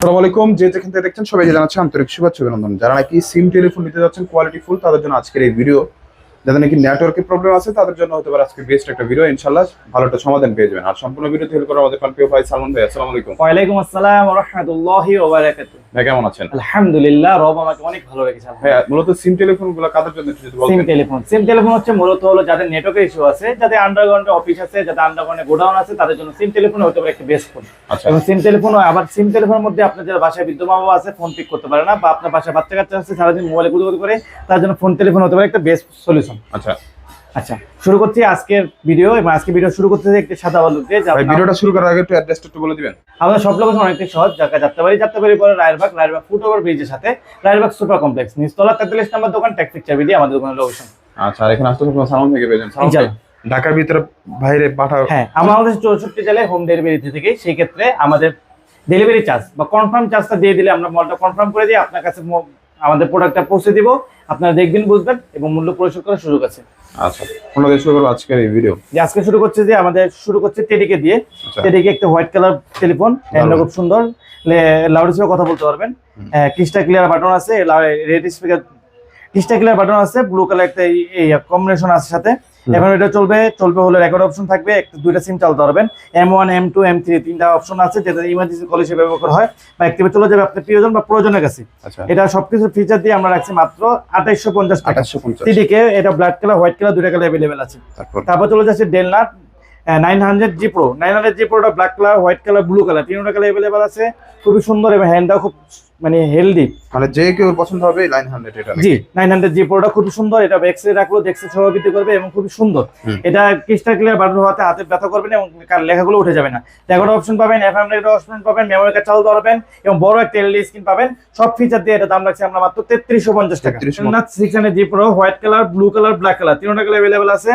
আসসালামু যে যেখান থেকে দেখছেন সবাইকে জানাচ্ছি আন্তরিক শুভেচ্ছা অভিনন্দন। যারা নাকি সিম টেলিফোন নিতে যাচ্ছেন কোয়ালিটি ফুল তাদের জন্য আজকের এই ভিডিও যাদের নাকি নেটওয়ার্কের প্রবলেম আছে তাদের জন্য হতে পারে আজকে বেস্ট একটা ভিডিও ইনশাল্লাহ ভালো একটা সমাধান পেয়ে যাবেন। আর সম্পূর্ণ ভিডিও হেল্প করে আমাদের প্রিয় ভাই সালমান ভাই আসসালামু আলাইকুম। ওয়ালাইকুম আসসালাম রহমতুল্লাহি ওবারাকাতু ভাই কেমন আছেন? আলহামদুলিল্লাহ রব আমাকে অনেক ভালো রেখেছে ভাই মূলত সিম টেলিফোনগুলো কাদের জন্য একটু যদি সিম টেলিফোন সিম টেলিফোন হচ্ছে মূলত হলো যাদের নেটওয়ার্কের ইস্যু আছে যাদের আন্ডারগ্রাউন্ডে অফিস আছে যাদের আন্ডারগ্রাউন্ডে গোডাউন আছে তাদের জন্য সিম টেলিফোন হতে পারে একটা বেস্ট ফোন আচ্ছা। এবং সিম টেলিফোন আবার সিম টেলিফোনের মধ্যে আপনার যারা বাসায় বৃদ্ধ মা বাবা আছে ফোন পিক করতে পারে না বা আপনার বাসায় বাচ্চা কাচ্চা আছে সারাদিন মোবাইলে গুদগুদ করে তার জন্য ফোন টেলিফোন হতে পারে একটা বেস্ট সলিউশন আচ্ছা। আচ্ছা শুরু করছি আজকের ভিডিও এবং আজকে ভিডিও শুরু করতে একটি সাদা আলো দিয়ে ভিডিওটা শুরু করার আগে একটু অ্যাড্রেসটা একটু বলে দিবেন। আমাদের সব লোকেশন অনেকটাই সহজ ঢাকা যাত্রাবাড়ি যাত্রাবাড়ি পরে রায়েরবাগ রায়েরবাগ ফুট ওভার ব্রিজের সাথে রায়েরবাগ সুপার কমপ্লেক্স নিচতলা তেতাল্লিশ নম্বর দোকান ট্যাক্সিক চাবি দিয়ে আমাদের দোকানের লোকেশন আচ্ছা আর এখানে আসতে ইনশাআল্লাহ। ঢাকার ভিতরে বাইরে পাঠাও। হ্যাঁ আমাদের চৌষট্টি জেলায় হোম ডেলিভারি থেকে সেই ক্ষেত্রে আমাদের ডেলিভারি চার্জ বা কনফার্ম চার্জটা দিয়ে দিলে আমরা মলটা কনফার্ম করে দিয়ে আপনার কাছে আমাদের প্রোডাক্টটা পৌঁছে দিব আপনারা দেখবেন বুঝবেন এবং মূল্য পরিশোধ করার সুযোগ আছে। আচ্ছা আমরা দিয়ে শুরু করব আজকের এই ভিডিও আজকে শুরু করছে যে আমাদের শুরু করছে টেডিকে দিয়ে। আচ্ছা। টেডিকে একটা হোয়াইট কালার টেলিফোন হ্যান্ডটা খুব সুন্দর। লাউড স্পিকার কথা বলতে পারবেন। ক্রিস্টা ক্লিয়ার বাটন আছে red speaker crystal clear button আছে ব্লু কালার একটা এই কম্বিনেশন আছে সাথে। এখন এটা চলবে চলবে হলে রেকর্ড অপশন থাকবে একটা দুইটা সিম চালাতে পারবেন। M one M two M three তিনটা অপশন আছে যেটা ইমার্জেন্সি কল হিসেবে ব্যবহার হয়। বা অ্যাক্টিভে চলে যাবে আপনার প্রিয়জন বা প্রয়োজনের কাছে। আচ্ছা। এটা সবকিছু ফিচার দিয়ে আমরা রাখছি মাত্র আঠাইশশো পঞ্চাশ টাকা। আঠাশশো এটা ব্ল্যাক কালার হোয়াইট কালার দুইটা কালার অ্যাভেলেবেল আছে। তারপর? তারপর চলে যাচ্ছে ডেলনাট nine hundred G pro nine hundred G প্রোটা black colour white colour blue colour তিনটা কালার অ্যাভেলেবেল আছে। খুবই সুন্দর এবং হ্যান্ডটাও খুব মানে হেলদি মানে যে কেউ পছন্দ হবে লাইন হান্ড্রেড এটা জি নাইন হান্ড্রেড জি প্রোটা খুবই সুন্দর এটা এক্সরে রাখল দেখছে করবে এবং খুবই সুন্দর। এটা ক্রিস্টাল ক্লিয়ার বাটন হওয়াতে হাতে ব্যথা করবে না এবং লেখাগুলো উঠে যাবে না। রেকর্ড অপশন পাবেন এফএম রেকর্ড অপশন পাবেন মেমোরি কার্ড পারবেন এবং বড় একটা এলইডি স্ক্রিন পাবেন। সব ফিচার দিয়ে এটা দাম রাখছে আমরা মাত্র তেত্রিশশো পঞ্চাশ টাকা। 3350 six G pro white colour blue colour black colour তিনটা কালার অ্যাভেলেবেল আছে।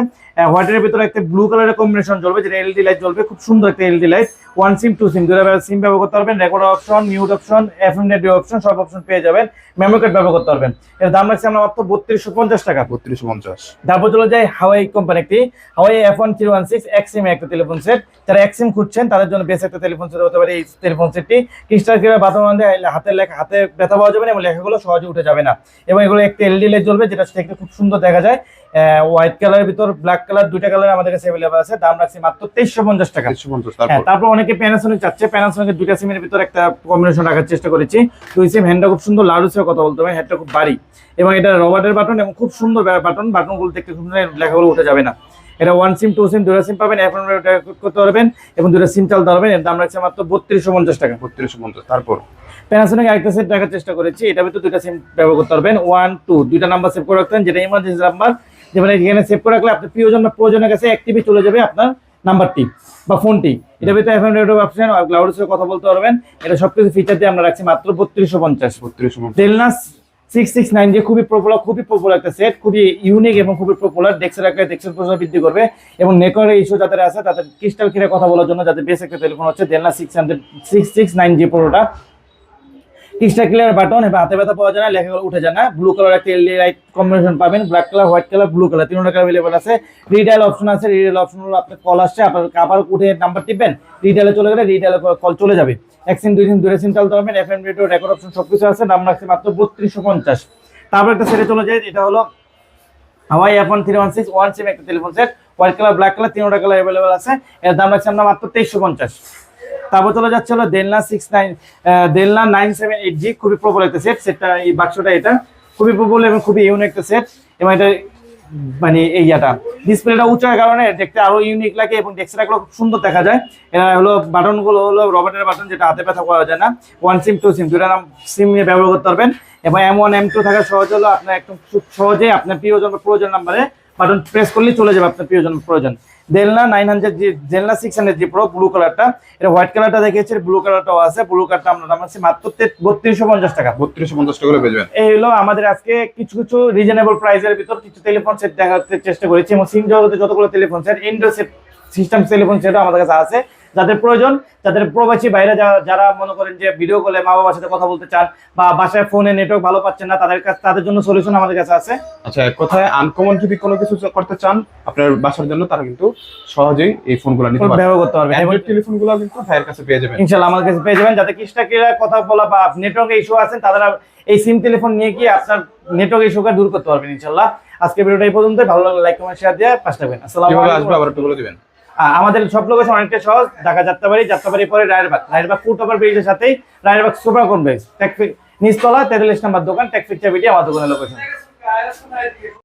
হোয়াইটের ভিতরে একটা ব্লু কালারের কম্বিনেশন জ্বলবে যেটা এলইডি লাইট জ্বলবে খুব সুন্দর একটা LED light one SIM two SIM দুটা সিম ব্যবহার করতে পারবেন record option mute option FM radio option সব অপশন পেয়ে যাবেন। মেমোরি কার্ড ব্যবহার করতে পারবেন। এর দাম রাখছে আমরা মাত্র বত্রিশশো পঞ্চাশ টাকা। বত্রিশশো পঞ্চাশ। তারপর চলে যায় হাওয়াই কোম্পানি একটি Huawei F one three one six Exim একটা টেলিফোন সেট যারা এক্সিম খুঁজছেন তাদের জন্য বেশ একটা টেলিফোন সেট হতে পারে এই টেলিফোন সেটটি ক্রিস্টাল কীভাবে বাতাবরণ হাতের লেখা হাতে ব্যথা পাওয়া যাবে না এবং লেখাগুলো সহজে উঠে যাবে না। এবং এগুলো একটা এলডি লাইট জ্বলবে যেটা দেখতে খুব সুন্দর দেখা যায়। হোয়াইট কালারের ভিতর ব্ল্যাক কালার দুইটা কালার আমাদের কাছে অ্যাভেলেবল আছে। দাম রাখছি মাত্র তেইশশো পঞ্চাশ টাকা। তেইশশো পঞ্চাশ হ্যাঁ তারপর অনেকে প্যানাসোনিক চাচ্ছে। প্যানাসোনিকের দুইটা সিমের ভিতরে একটা কম্বিনেশন রাখার চেষ্টা করেছি। দুই সিম হ্যান্ডটা খুব সুন্দর লাউড হিসেবে কথা বলতে হবে হ্যান্ডটা খুব ভারী। এবং এটা রবার্টের বাটন এবং খুব সুন্দর বাটন বাটনগুলো দেখতে খুব সুন্দর লেখাগুলো উঠে যাবে না। এটা ওয়ান সিম টু সিম দুটা সিম পাবেন এখন করতে পারবেন এবং দুটা সিম চালাতে পারবেন। এর দাম রাখছে মাত্র বত্রিশশো পঞ্চাশ টাকা। বত্রিশশো পঞ্চাশ তারপর? প্যানাসোনিক আরেকটা সেট রাখার চেষ্টা করেছি। এটা ভিতরে দুইটা সিম ব্যবহার করতে পারবেন। ওয়ান টু দুইটা নাম্বার সেভ করে রাখতেন যেটা ইমার্জেন্সি নাম্বার যেমন এখানে সেভ করে রাখলে আপনার প্রিয়জন বা প্রয়োজনের কাছে অ্যাক্টিভে চলে যাবে আপনার নাম্বারটি বা ফোনটি এটা ভিতরে এফএম রেডিও অপশন আর ক্লাউড সাথে কথা বলতে পারবেন। এটা সবকিছু ফিচার দিয়ে আমরা রাখছি মাত্র বত্রিশশো পঞ্চাশ। বত্রিশশো ডেলনাস সিক্স সিক্স নাইন যে খুবই পপুলার খুবই পপুলার একটা সেট খুবই ইউনিক এবং খুবই পপুলার ডেক্সের আকারে ডেক্সের প্রসার বৃদ্ধি করবে এবং নেটওয়ার্কের ইস্যু যাদের আছে তাদের ক্রিস্টাল কিনে কথা বলার জন্য যাদের বেশ একটা টেলিফোন হচ্ছে ডেলনা six hundred six six nine G প্রোটা crystal clear button এবং হাতে ব্যথা পাওয়া যায় না লেখাগুলো উঠে যায় না ব্লু কালার একটা এলডি লাইট কম্বিনেশন পাবেন black colour white colour blue colour তিনটা কালার অ্যাভেলেবল আছে। রিডাইল অপশন আছে রিডাইল অপশন হলো আপনার কল আসছে, আপনার আবার উঠে নাম্বার টিপবেন রিডাইলে চলে গেলে রিডাইলে কল চলে যাবে। এক সিম, দুই সিম দুই সিম চালতে পারবেন এফএম রেডিও রেকর্ড অপশন সব কিছু আছে দাম রাখছে মাত্র বত্রিশশো পঞ্চাশ। তারপর একটা সেটে চলে যায় এটা হলো Huawei F one three one six one SIM একটা telephone set white colour black colour তিনটা কালার অ্যাভেলেবল আছে, এর দাম রাখছে আমরা মাত্র তেইশশো পঞ্চাশ। তারপর চলে যাচ্ছে হলো দেলনা সিক্স নাইন দেলনা নাইন সেভেন এইট জি খুবই প্রবল একটা সেট সেটটা এই বাক্সটা এটা। খুবই প্রবল এবং খুবই ইউনিক একটা সেট এবং এটা মানে এই ইয়াটা। ডিসপ্লেটা উঁচার কারণে দেখতে আরও ইউনিক লাগে এবং ডেস্কটাগুলো খুব সুন্দর দেখা যায়। এরা হলো বাটনগুলো হলো রবার্টের বাটন যেটা হাতে ব্যথা করা যায় না। ওয়ান সিম টু সিম দুটা সিম নিয়ে ব্যবহার করতে পারবেন। এবং এম ওয়ান এম টু থাকা সহজ হলো আপনার একদম খুব সহজে আপনার প্রিয়জন প্রয়োজন নাম্বারে বাটন প্রেস করলেই চলে যাবে আপনার প্রয়োজন প্রয়োজন। দেলনা নাইন হান্ড্রেড জি দেলনা সিক্স হান্ড্রেড যে প্রো ব্লু কালারটা এটা হোয়াইট কালারটা দেখিয়েছে ব্লু কালারটাও আছে ব্লু কালারটা আমরা দাম আছে মাত্র বত্রিশশো পঞ্চাশ টাকা। বত্রিশশো পঞ্চাশ টাকা পেয়ে এই হলো আমাদের আজকে কিছু কিছু রিজনেবল প্রাইসের ভিতর কিছু টেলিফোন সেট দেখাতে চেষ্টা করেছি এবং সিম জগতে যতগুলো telephone set indo set system telephone সেটও আমাদের কাছে আছে। যাদের প্রয়োজন যাদের প্রবাসী বাইরে যারা মনে করেন যে ভিডিও কলে মা বাবার সাথে কথা বলতে চান বা বাসায় ফোনে নেটওয়ার্ক ভালো পাচ্ছেন না তাদের কাছে তাদের জন্য সলিউশন আমাদের কাছে আছে। আচ্ছা এক কথায় আনকমন যদি কোনো কিছু করতে চান আপনার বাসার জন্য তারা কিন্তু সহজেই এই ফোনগুলো নিতে পারবে। ব্যবহার করতে পারবেন এবং অ্যান্ড্রয়েড টেলিফোনগুলো কিন্তু ভাইয়ের কাছে পেয়ে যাবেন। ইনশাল্লাহ আমার কাছে পেয়ে যাবেন। যাতে কৃষ্ণাকে কথা বলা বা নেটওয়ার্ক ইস্যু আছেন তারা এই সিম টেলিফোন নিয়ে গিয়ে আপনার নেটওয়ার্ক ইস্যুকে দূর করতে পারবেন ইনশাল্লাহ আজকে ভিডিওটা এই পর্যন্ত ভালো লাগলে লাইক কমেন্ট শেয়ার দিয়ে পাশে থাকবেন। আসসালামু আলাইকুম। আসবে আবার একটু বলে দিবেন। আমাদের সব লোকেশন অনেকটা সহজ ঢাকা যাত্রাবাড়ি যাত্রাবাড়ির পরে রায়েরবাগ রায়েরবাগ ফুট ওভার ব্রিজের সাথেই রায়েরবাগ সুপার কমপ্লেক্স নিচতলা তেতাল্লিশ নাম্বার দোকান ট্যাক্সি চাবিটি আমার দোকানের লোকেশন